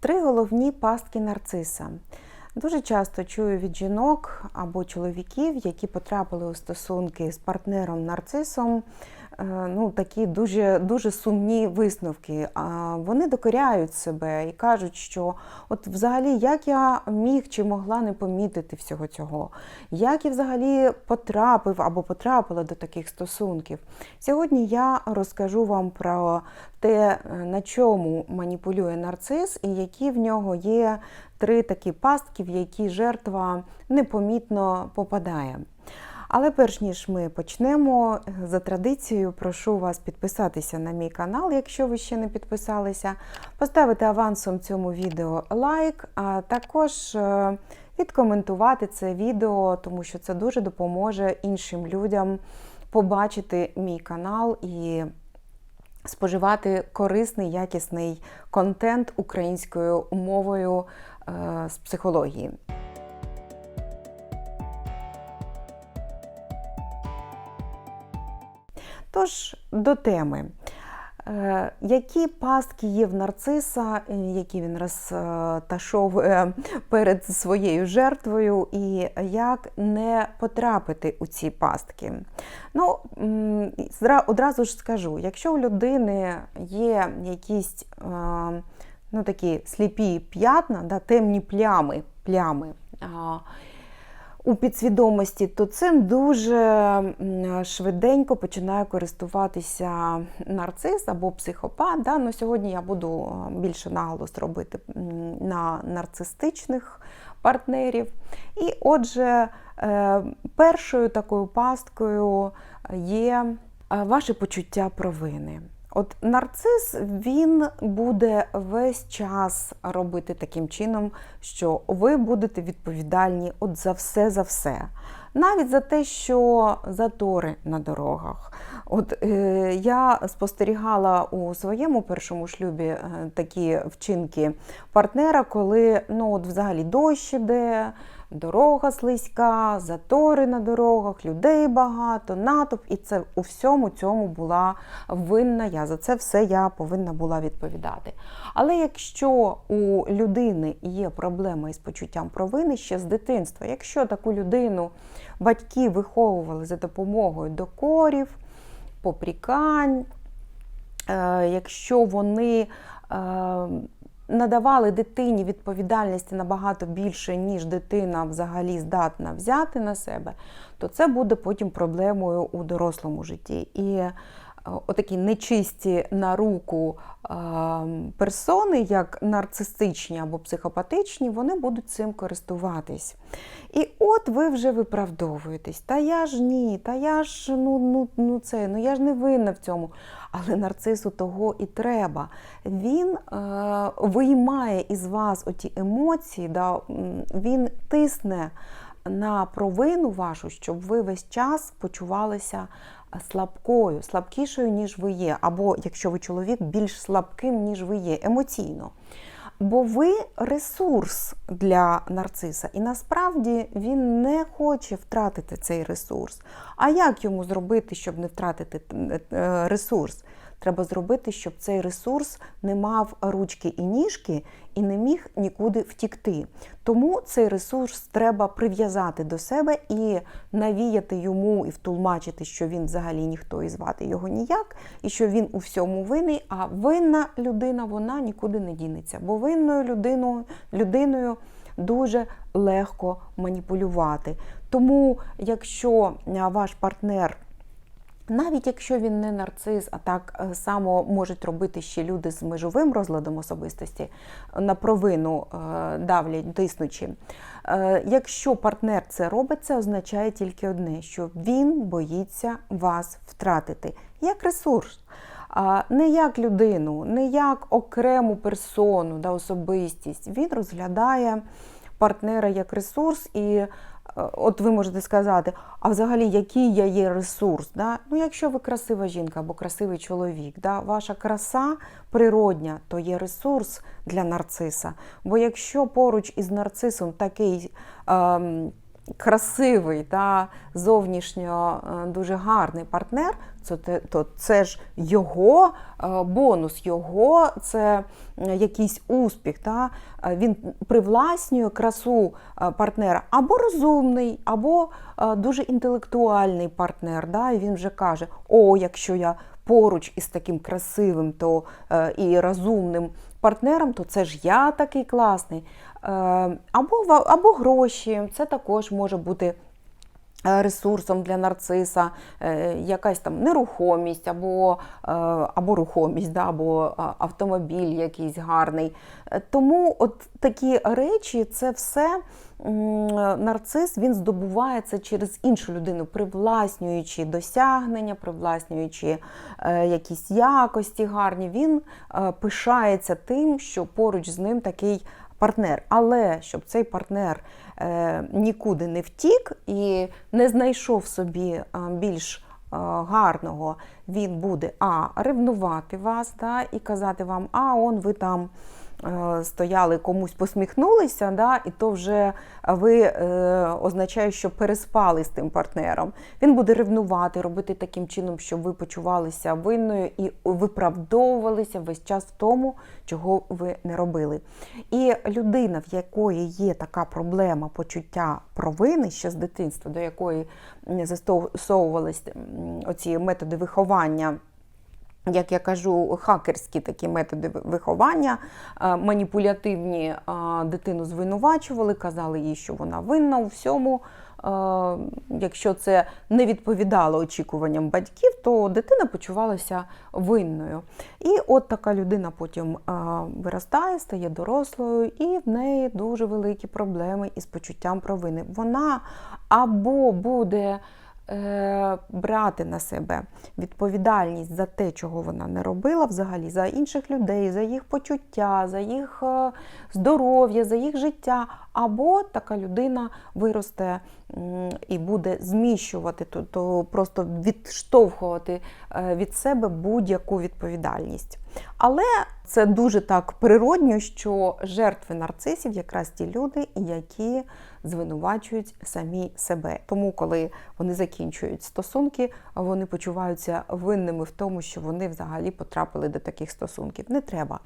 Три головні пастки нарциса. Дуже часто чую від жінок або чоловіків, які потрапили у стосунки з партнером нарцисом. Е, Ну, такі дуже, дуже сумні висновки. Вони докоряють себе і кажуть, що от взагалі як я міг чи могла не помітити всього цього, як я взагалі потрапив або потрапила до таких стосунків. Сьогодні я розкажу вам про те, е, на чому маніпулює нарцис, і які в нього є три такі пастки, в які жертва непомітно попадає. Але перш ніж ми почнемо, за традицією, прошу вас підписатися на мій канал, якщо ви ще не підписалися, поставити авансом цьому відео лайк, а також е, відкоментувати це відео, тому що це дуже допоможе іншим людям побачити мій канал і споживати корисний, якісний контент українською мовою е, з психології. Тож до теми. Е, Які пастки є в нарциса, е, які він розташовує перед своєю жертвою, і як не потрапити у ці пастки? Ну, одразу ж скажу: якщо у людини є якісь е, ну, такі сліпі п'ятна, да, темні плями, плями у підсвідомості, то цим дуже швиденько починає користуватися нарцис або психопат. Да? Ну, сьогодні я буду е, більше наголос робити на нарцистичних партнерів. І отже, е, першою такою пасткою є е, ваше почуття провини. От нарцис він буде весь час робити таким чином, що ви будете відповідальні от за все за все. Навіть за те, що затори на дорогах. От е, я спостерігала у своєму першому шлюбі е, такі вчинки партнера, коли ну от взагалі дощ іде, дорога слизька, затори на дорогах, людей багато, натовп, і це у всьому цьому була винна я. За це все я повинна була відповідати. Але якщо у людини є проблема із почуттям провини ще з дитинства, якщо таку людину батьки виховували за допомогою докорів, попрікань, е, якщо вони е, надавали дитині відповідальності набагато більше, ніж дитина взагалі здатна взяти на себе, то це буде потім проблемою у дорослому житті. І отакі нечисті на руку персони, як нарцистичні або психопатичні, вони будуть цим користуватись. І от ви вже виправдовуєтесь. Та я ж ні, та я ж ну, ну, ну це, ну я ж не винна в цьому. Але нарцису того і треба. Він е, виймає із вас оті емоції, да, він тисне на провину вашу, щоб ви весь час почувалися слабкою, слабкішою, ніж ви є, або якщо ви чоловік, більш слабким, ніж ви є, емоційно. Бо ви ресурс для нарциса, і насправді він не хоче втратити цей ресурс. А як йому зробити, щоб не втратити е, ресурс? Треба зробити, щоб цей ресурс не мав ручки і ніжки і не міг нікуди втікти. Тому цей ресурс треба прив'язати до себе і навіяти йому і втулмачити, що він взагалі ніхто і звати його ніяк, і що він у всьому винний. А винна людина вона нікуди не дінеться, бо винною людиною, людиною дуже легко маніпулювати. Тому, якщо ваш партнер навіть якщо він не нарцис, а так е, само можуть робити ще люди з межовим розладом особистості, на провину е, давлять, тиснучи. Е, Якщо партнер це робить, це означає тільки одне: що він боїться вас втратити як ресурс. А Не як людину, не як окрему персону, да, особистість. Він розглядає партнера як ресурс і от ви можете сказати, а взагалі який я є ресурс? Да? Ну, якщо ви красива жінка або красивий чоловік, да? ваша краса природня, то є ресурс для нарциса. Бо якщо поруч із нарцисом такий ем, красивий та зовнішньо е, дуже гарний партнер, то, це ж його е, бонус, його це е, якийсь успіх. Та? Він привласнює красу партнера або розумний, або дуже інтелектуальний партнер. Да? І він вже каже: О, якщо я поруч із таким красивим то, і розумним партнером, то це ж я такий класний. Е, Або, або гроші, це також може бути е, ресурсом для нарциса, е, якась там нерухомість, або, або рухомість, да, або автомобіль якийсь гарний. Тому от такі речі, це все нарцис він здобуває це через іншу людину, привласнюючи досягнення, привласнюючи якісь якості гарні. Він пишається тим, що поруч з ним такий партнер. Але щоб цей партнер е, нікуди не втік і не знайшов собі е, більш е, гарного, він буде а ревнувати вас да, і казати вам, а он ви там стояли, комусь посміхнулися, да, і то вже ви е, означає, що переспали з тим партнером. Він буде ревнувати, робити таким чином, щоб ви почувалися винною і виправдовувалися весь час в тому, чого ви не робили. І людина, в якої є така проблема почуття провини ще з дитинства, до якої м, застосовувались оці методи виховання як я кажу, хакерські такі методи виховання, е, маніпулятивні е, дитину звинувачували, казали їй, що вона винна у всьому. Е, Якщо це не відповідало очікуванням батьків, то дитина почувалася винною. І от така людина потім виростає, стає дорослою, і в неї дуже великі проблеми із почуттям провини. Вона або буде брати на себе відповідальність за те, чого вона не робила, взагалі за інших людей, за їх почуття, за їх е, здоров'я, за їх життя. Або така людина виросте і буде зміщувати, то, то просто відштовхувати е, від себе будь-яку відповідальність. Але це дуже так природньо, що жертви нарцисів якраз ті люди, які звинувачують самі себе. Тому, коли вони закінчують стосунки, вони почуваються винними в тому, що вони взагалі потрапили до таких стосунків. Не треба.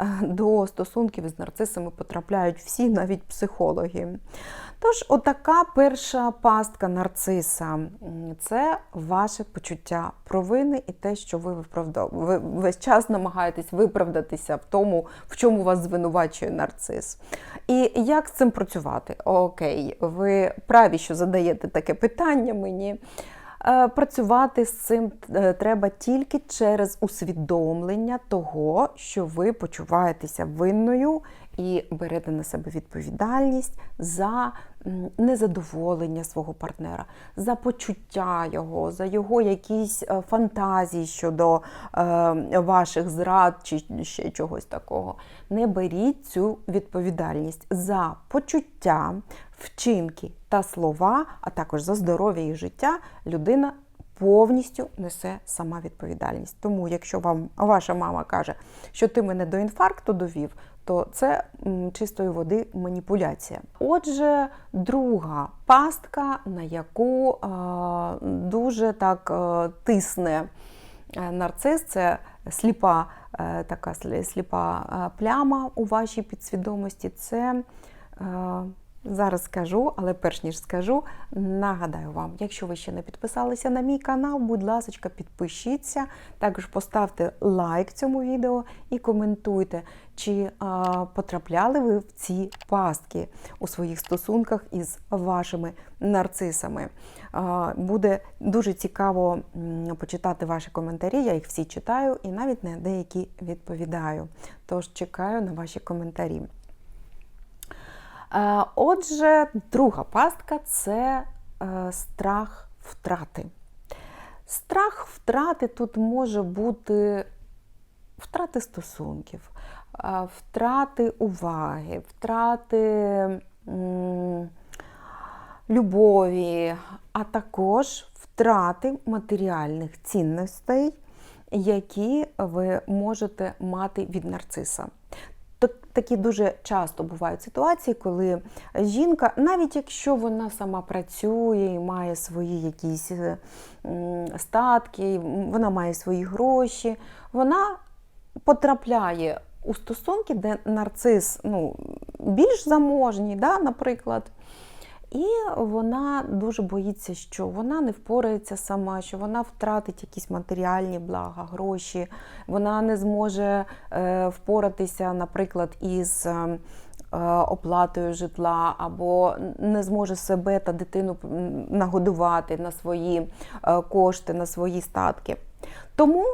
Е, До стосунків з нарцисами потрапляють всі, навіть психологи. Тож, отака перша пастка нарциса це ваше почуття провини і те, що ви виправдов... ви весь час намагаєтесь виправдатися в тому, в чому вас звинувачує нарцис. І як з цим працювати? Окей, ви праві, що задаєте таке питання мені. Е, Працювати з цим е, треба тільки через усвідомлення того, що ви почуваєтеся винною і берете на себе відповідальність за незадоволення свого партнера, за почуття його, за його якісь е, фантазії щодо е, ваших зрад чи ще чогось такого. Не беріть цю відповідальність за почуття, вчинки та слова, а також за здоров'я і життя людина повністю несе сама відповідальність. Тому, якщо вам ваша мама каже, що ти мене до інфаркту довів, то це чистої води маніпуляція. Отже, друга пастка, на яку дуже так е, тисне е, нарцис, це сліпа е, така сліпа пляма у вашій підсвідомості. Це Зараз скажу, але перш ніж скажу, нагадаю вам, якщо ви ще не підписалися на мій канал, будь ласка, підпишіться, також поставте лайк цьому відео і коментуйте, чи а, потрапляли ви в ці пастки у своїх стосунках із вашими нарцисами. А, буде дуже цікаво почитати ваші коментарі, я їх всі читаю і навіть на деякі відповідаю. Тож чекаю на ваші коментарі. Е, Отже, друга пастка це е, страх втрати. Страх втрати тут може бути втрати стосунків, е, втрати уваги, втрати любові, а також втрати матеріальних цінностей, які ви можете мати від нарциса. Так- такі дуже часто бувають ситуації, коли жінка, навіть якщо вона сама працює і має свої якісь е, статки, вона має свої гроші, вона потрапляє у стосунки, де нарцис ну, більш заможній, да, наприклад. І вона дуже боїться, що вона не впорається сама, що вона втратить якісь матеріальні блага, гроші, вона не зможе е, впоратися, наприклад, із е, оплатою житла, або не зможе себе та дитину нагодувати на свої е, кошти, на свої статки. Тому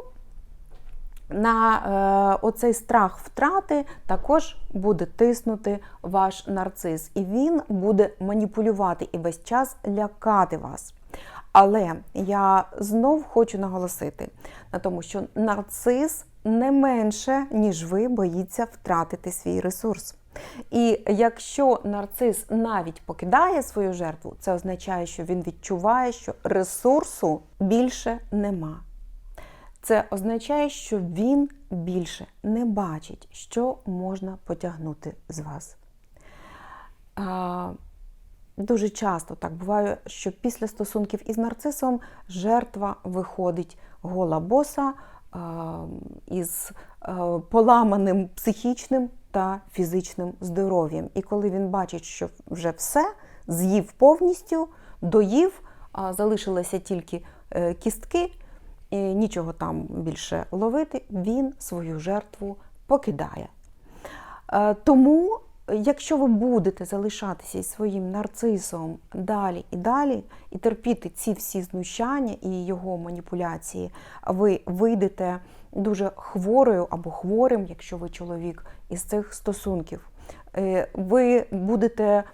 на е, оцей страх втрати також буде тиснути ваш нарцис, і він буде маніпулювати і весь час лякати вас. Але я знов хочу наголосити на тому, що нарцис не менше, ніж ви боїться втратити свій ресурс. І якщо нарцис навіть покидає свою жертву, це означає, що він відчуває, що ресурсу більше нема. Це означає, що він більше не бачить, що можна потягнути з вас. А, Дуже часто так буває, що після стосунків із нарцисом жертва виходить гола боса із поламаним психічним та фізичним здоров'ям. І коли він бачить, що вже все з'їв повністю, доїв, залишилися тільки е, кістки нічого там більше ловити, він свою жертву покидає. Е, Тому, якщо ви будете залишатися із своїм нарцисом далі і далі, і терпіти ці всі знущання і його маніпуляції, ви вийдете дуже хворою або хворим, якщо ви чоловік, із цих стосунків. Е, Ви будете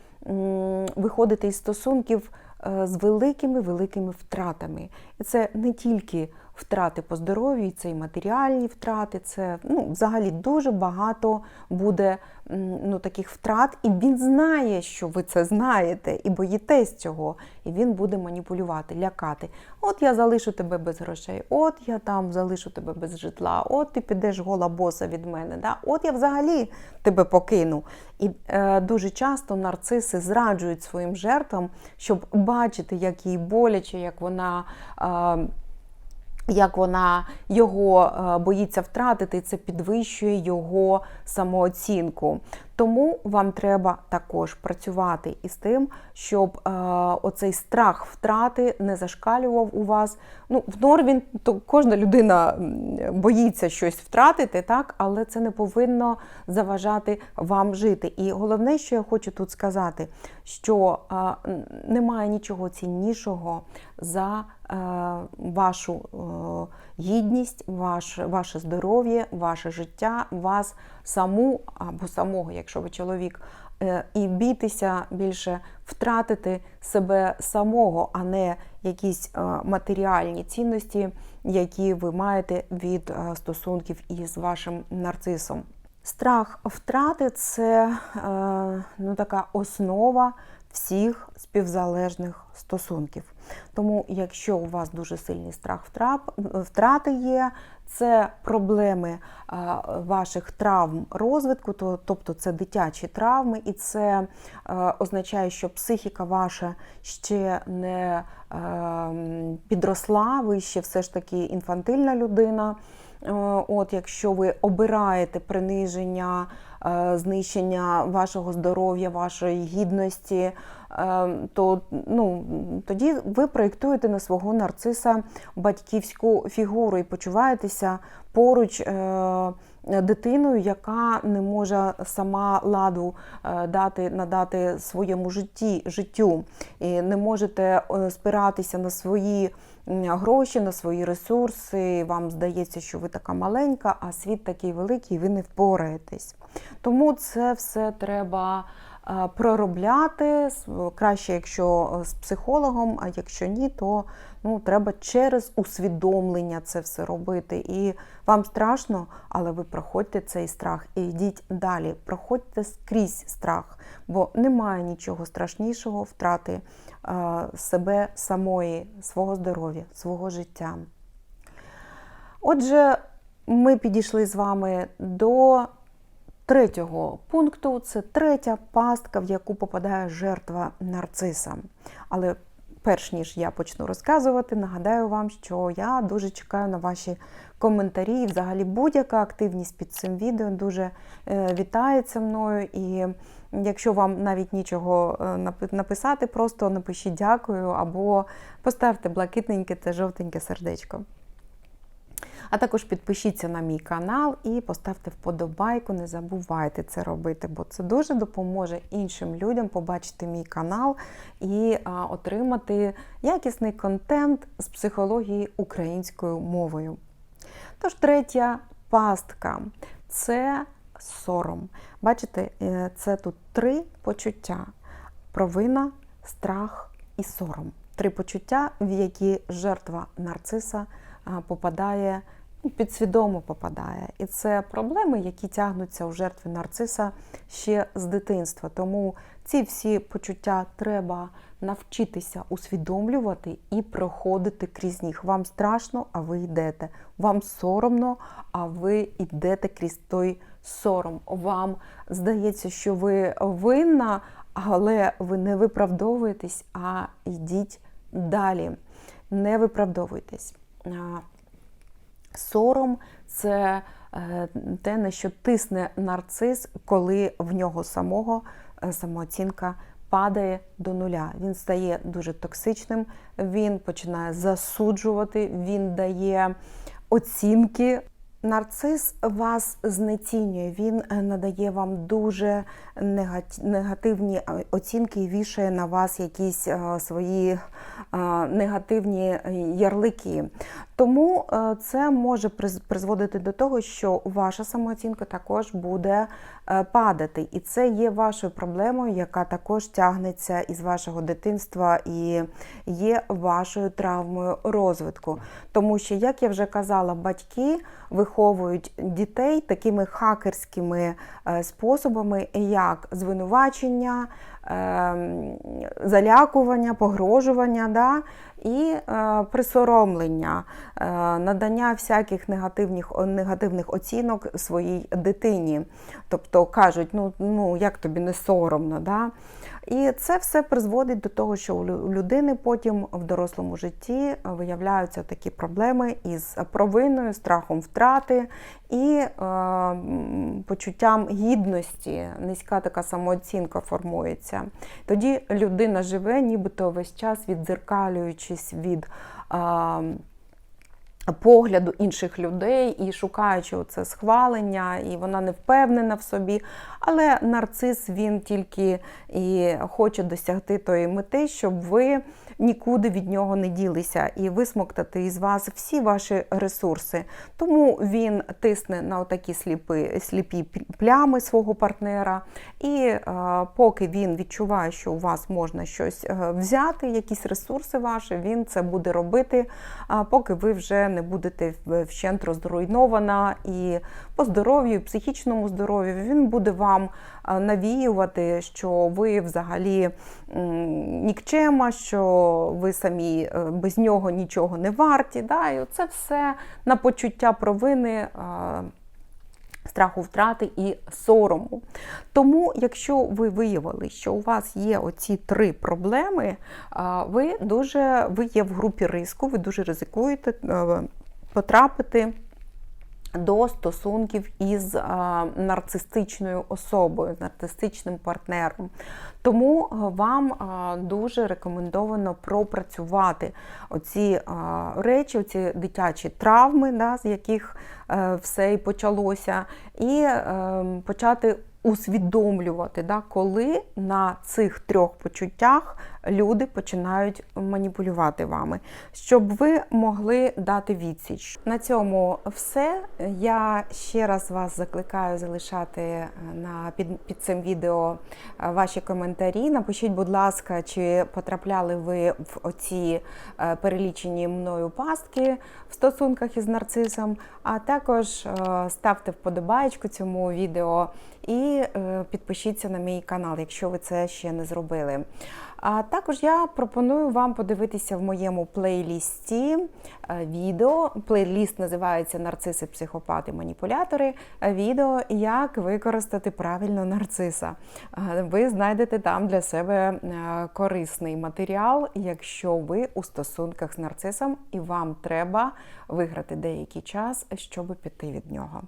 виходити із стосунків е, з великими великими втратами. І це не тільки втрати по здоров'ю, це і матеріальні втрати, це ну, взагалі дуже багато буде ну, таких втрат, і він знає, що ви це знаєте, і боїтесь цього, і він буде маніпулювати, лякати. От я залишу тебе без грошей, от я там залишу тебе без житла, от ти підеш гола боса від мене. Да? От я взагалі тебе покину. І е, дуже часто нарциси зраджують своїм жертвам, щоб бачити, як їй боляче, як вона. Е, як вона його е, боїться втратити, це підвищує його самооцінку. Тому вам треба також працювати із тим, щоб е, оцей страх втрати не зашкалював у вас. Ну, в нормі то кожна людина боїться щось втратити, так, але це не повинно заважати вам жити. І головне, що я хочу тут сказати, що е, немає нічого ціннішого за е, вашу е, гідність, ваш, ваше здоров'я, ваше життя, вас саму або самого, якщо ви чоловік, е, і бійтеся більше втратити себе самого, а не якісь е, матеріальні цінності, які ви маєте від е, стосунків із вашим нарцисом. Страх втрати це ну, така основа всіх співзалежних стосунків. Тому, якщо у вас дуже сильний страх втрати є, це проблеми ваших травм розвитку, тобто це дитячі травми, і це означає, що психіка ваша ще не підросла, ви ще все ж таки інфантильна людина. От, Якщо ви обираєте приниження, знищення вашого здоров'я, вашої гідності, то ну, тоді ви проєктуєте на свого нарциса батьківську фігуру і почуваєтеся поруч е, дитиною, яка не може сама ладу е, дати, надати своєму житті, життю, і не можете е, спиратися на свої гроші, на свої ресурси. Вам здається, що ви така маленька, а світ такий великий, ви не впораєтесь. Тому це все треба. Проробляти краще, якщо з психологом, а якщо ні, то ну, треба через усвідомлення це все робити. І вам страшно, але ви проходьте цей страх і йдіть далі. Проходьте скрізь страх, бо немає нічого страшнішого втрати себе самої, свого здоров'я, свого життя. Отже, ми підійшли з вами до третього пункту це третя пастка, в яку попадає жертва нарциса. Але перш ніж я почну розказувати, нагадаю вам, що я дуже чекаю на ваші коментарі. І взагалі будь-яка активність під цим відео дуже е, вітається мною. І якщо вам навіть нічого е, написати, просто напишіть дякую або поставте блакитненьке та жовтеньке сердечко. А також підпишіться на мій канал і поставте вподобайку. Не забувайте це робити, бо це дуже допоможе іншим людям побачити мій канал і отримати якісний контент з психології українською мовою. Тож, третя пастка це сором. Бачите, е, це тут три почуття: провина, страх і сором. Три почуття, в які жертва нарциса попадає, підсвідомо попадає. І це проблеми, які тягнуться у жертви нарциса ще з дитинства. Тому ці всі почуття треба навчитися усвідомлювати і проходити крізь них. Вам страшно, а ви йдете. Вам соромно, а ви йдете крізь той сором. Вам здається, що ви винна, але ви не виправдовуєтесь, а йдіть далі. Не виправдовуйтесь. Сором це е, те, на що тисне нарцис, коли в нього самого е, самооцінка падає до нуля. Він стає дуже токсичним, він починає засуджувати, він дає оцінки. Нарцис вас знецінює, він е, надає вам дуже негативні е, оцінки і вішає на вас якісь е, свої негативні ярлики. Тому це може приз- призводити до того, що ваша самооцінка також буде падати. І це є вашою проблемою, яка також тягнеться із вашого дитинства і є вашою травмою розвитку. Тому що, як я вже казала, батьки виховують дітей такими хакерськими е, способами, як звинувачення, залякування, погрожування, да? і е, присоромлення, е, надання всяких негативних, негативних оцінок своїй дитині. Тобто кажуть, ну, ну як тобі не соромно. Да? І це все призводить до того, що у людини потім в дорослому житті виявляються такі проблеми із провиною, страхом втрати і е, почуттям гідності, низька така самооцінка формується. Тоді людина живе, нібито весь час віддзеркалюючись від. е, Погляду інших людей і шукаючи це схвалення, і вона не впевнена в собі. Але нарцис він тільки і хоче досягти тої мети, щоб ви нікуди від нього не ділися і висмоктати із вас всі ваші ресурси. Тому він тисне на отакі сліпі, сліпі плями свого партнера. І е, поки він відчуває, що у вас можна щось е, взяти, якісь ресурси ваші, він це буде робити, поки ви вже не будете вщент розруйнована і по здоров'ю, і психічному здоров'ю. Він буде вам навіювати, що ви взагалі нікчема, що ви самі е, без нього нічого не варті. Да? І це все на почуття провини. е, Страху втрати і сорому. Тому, якщо ви виявили, що у вас є оці три проблеми, ви дуже ви є в групі риску, ви дуже ризикуєте е, потрапити до стосунків із а, нарцистичною особою, нарцистичним партнером. Тому вам а, дуже рекомендовано пропрацювати оці речі, оці дитячі травми, да, з яких е, все і почалося, і е, почати усвідомлювати, да, коли на цих трьох почуттях люди починають маніпулювати вами, щоб ви могли дати відсіч. На цьому все. Я ще раз вас закликаю залишати е, на під, під цим відео е, ваші коментарі. Напишіть, будь ласка, чи потрапляли ви в оці е, перелічені мною пастки в стосунках із нарцисом, а також ставте вподобаєчку цьому відео і підпишіться на мій канал, якщо ви це ще не зробили. А Також я пропоную вам подивитися в моєму плейлісті е, відео. Плейліст називається Нарциси, психопати, маніпулятори. Е, Відео, як використати правильно нарциса. Е, Ви знайдете там для себе корисний матеріал, якщо ви у стосунках з нарцисом і вам треба виграти деякий час, щоб піти від нього.